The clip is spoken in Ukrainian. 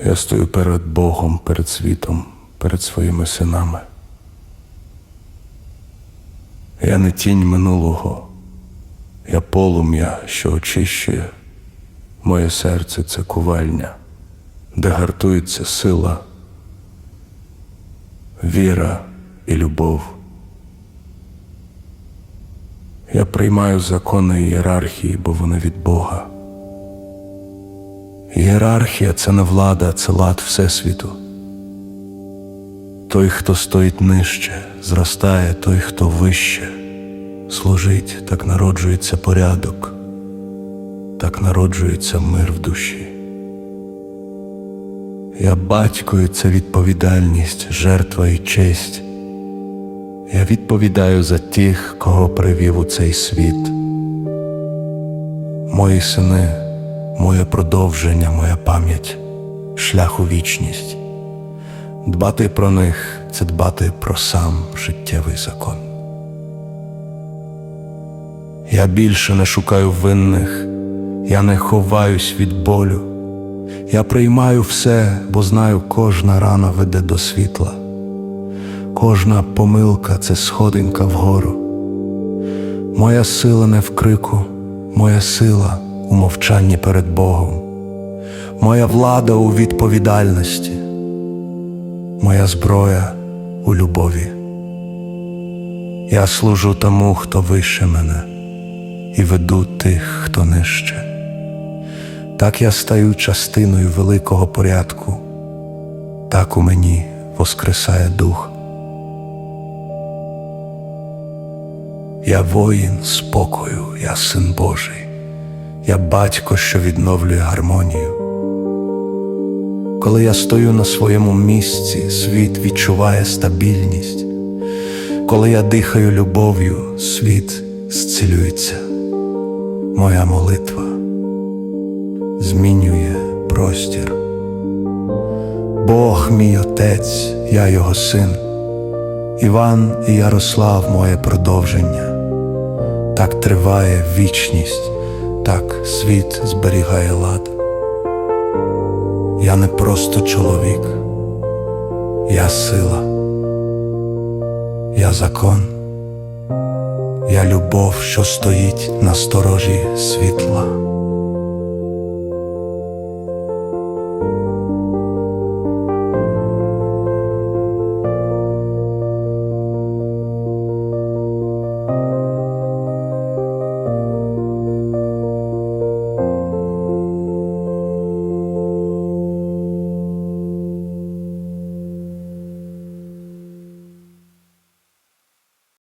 Я стою перед Богом, перед світом, перед своїми синами. Я не тінь минулого, я полум'я, що очищує. Моє серце це кувальня, де гартується сила, віра і любов. Я приймаю закони ієрархії, бо вони від Бога. Ієрархія це не влада, це лад Всесвіту. Той, хто стоїть нижче, зростає, той, хто вище, служить, так народжується порядок, так народжується мир в душі. Я батько, і це відповідальність, жертва і честь. Я відповідаю за тих, кого привів у цей світ. Мої сини, моє продовження, моя пам'ять, шлях у вічність. Дбати про них це дбати про сам життєвий закон. Я більше не шукаю винних, я не ховаюсь від болю. Я приймаю все, бо знаю, кожна рана веде до світла. Кожна помилка це сходинка вгору. Моя сила не в крику, моя сила у мовчанні перед Богом, моя влада у відповідальності, моя зброя у любові. Я служу тому, хто вище мене, і веду тих, хто нижче. Так я стаю частиною великого порядку, так у мені воскресає дух. Я воїн спокою, я син Божий, я батько, що відновлює гармонію. Коли я стою на своєму місці, світ відчуває стабільність. Коли я дихаю любов'ю, світ зцілюється. Моя молитва змінює простір. Бог мій отець, я його син. Іван і Ярослав моє продовження. Так триває вічність, так світ зберігає лад. Я не просто чоловік, я сила, я закон, я любов, що стоїть на сторожі світла.